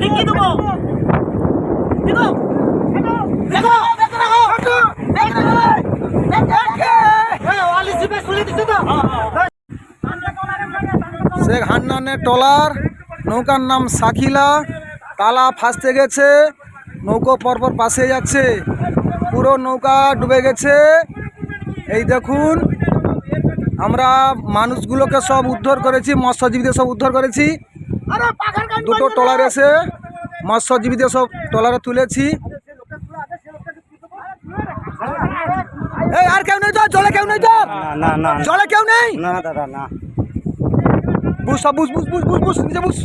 ফিকি দেবো? দেবো? শেখ হান্নানের ট্রলার, নৌকার নাম সাকিলা, তালা ফাঁসতে গেছে, নৌকো পরপর পাশে যাচ্ছে। পুরো নৌকা ডুবে গেছে। এই দেখুন, আমরা মানুষগুলোকে সব উদ্ধার করেছি, মৎস্যজীবীদের সব উদ্ধার করেছি। দুটো ট্রলার এসে মৎস্যজীবীদের সব ট্রলারে তুলেছি। এই আর কেউ নেই তো? জলে কেউ নেই তো? না না জলে কেউ নেই? না দাদা না বুঝ সব বুঝ বুঝ বুঝ বুঝ বুঝ নিজে বুঝ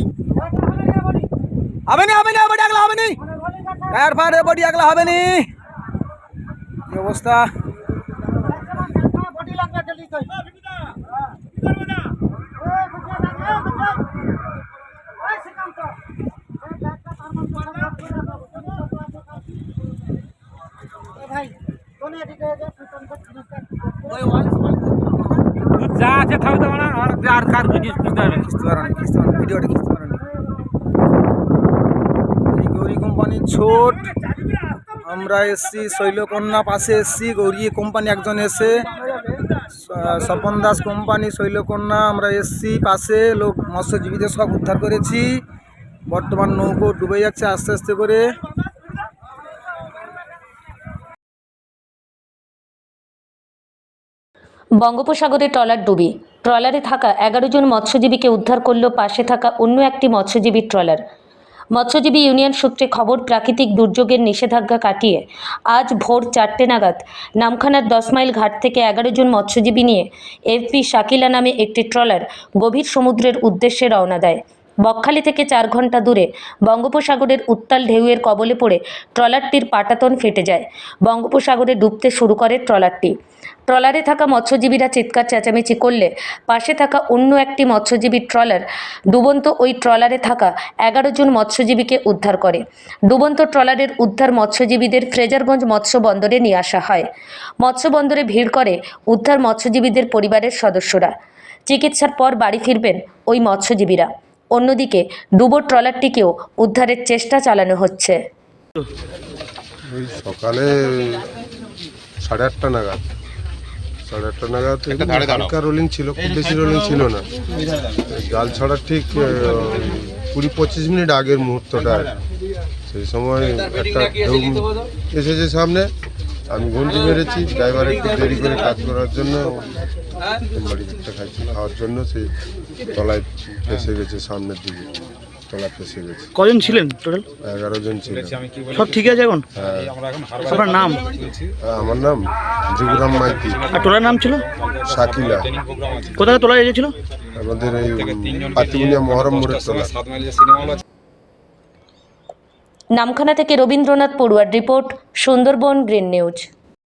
হবে নি হবে নি বডি আগলা হবে নি? টায়ার ফায়ার বডি আগলা হবে নি। অবস্থা? যা আছে থাকতে পারে আর আর কার ভিডিও বুঝতে পারবেন কিস্তি বাড়ানি কিস্তি বাড়ানি ভিডিওটা কিস্তি বাড়ানি এই গৌরী কোম্পানির ছোট। আমরা এসছি শৈলকন্যা পাশে এসছি গৌরী কোম্পানি একজন এসে স্বপন দাস কোম্পানি শৈলকন্যা আমরা এসছি পাশে লোক মৎস্যজীবীদের সব উদ্ধার করেছি। বর্তমান নৌকো ডুবে যাচ্ছে আস্তে আস্তে করে। বঙ্গোপসাগরে ট্রলার ডুবি। ট্রলারে থাকা এগারো জন মৎস্যজীবীকে উদ্ধার করল পাশে থাকা অন্য একটি মৎস্যজীবীর ট্রলার। মৎস্যজীবী ইউনিয়ন সূত্রে খবর, প্রাকৃতিক দুর্যোগের নিষেধাজ্ঞা কাটিয়ে আজ ভোর চারটে নাগাদ নামখানার দশ মাইল ঘাট থেকে এগারো জন মৎস্যজীবী নিয়ে এফপি শাকিলা নামে একটি ট্রলার গভীর সমুদ্রের উদ্দেশ্যে রওনা দেয়। বকখালি থেকে চার ঘণ্টা দূরে বঙ্গোপসাগরের উত্তাল ঢেউয়ের কবলে পড়ে ট্রলারটির পাটাতন ফেটে যায়। বঙ্গোপসাগরে ডুবতে শুরু করে ট্রলারটি। ট্রলারে থাকা মৎস্যজীবীরা চিৎকার, চেঁচামেচি করলে পাশে থাকা অন্য একটি মৎস্যজীবীর ট্রলার ডুবন্ত ওই ট্রলারে থাকা এগারো জন মৎস্যজীবীকে উদ্ধার করে। ডুবন্ত ট্রলারের উদ্ধার মৎস্যজীবীদের ফ্রেজারগঞ্জ মৎস্য বন্দরে নিয়ে আসা হয়। মৎস্য বন্দরে ভিড় করে উদ্ধার মৎস্যজীবীদের পরিবারের সদস্যরা। চিকিৎসার পর বাড়ি ফিরবেন ওই মৎস্যজীবীরা। অন্যদিকে ডুবো ট্রলারটিকেও উদ্ধারের চেষ্টা চালানো হচ্ছে। ওই সকালে সাড়ে আটটা নাগাদ। সাড়ে আটটা নাগাদ হালকা রোলিং ছিল খুব বেশি রোলিং ছিল না। জাল ছাড়ার ঠিক কুড়ি পঁচিশ মিনিট আগের মুহূর্তটা। সেই সময় একটা ঢেউ এসেছে সামনে। আমি ঘন্টি মেরেছি ড্রাইভার একটু দেরি করে কাজ করার জন্য বাড়ি একটা খাইছি খাওয়ার জন্য সেই তলায় ফেসে গেছে সামনের দিকে তলা ফেসে গেছে। কজন ছিলেন টোটাল এগারো জন ছিল সব ঠিক আছে এখন? হ্যাঁ। আপনার নাম? হ্যাঁ, আমার নাম জীবরাম মাইতি। আর টোলার নাম ছিল? শাকিলা। কোথায় তোলা এসেছিল আমাদের এই মহরম মোড়ের তোলা নামখানা থেকে রবীন্দ্রনাথ পড়ুয়ার রিপোর্ট সুন্দরবন গ্রিন নিউজ।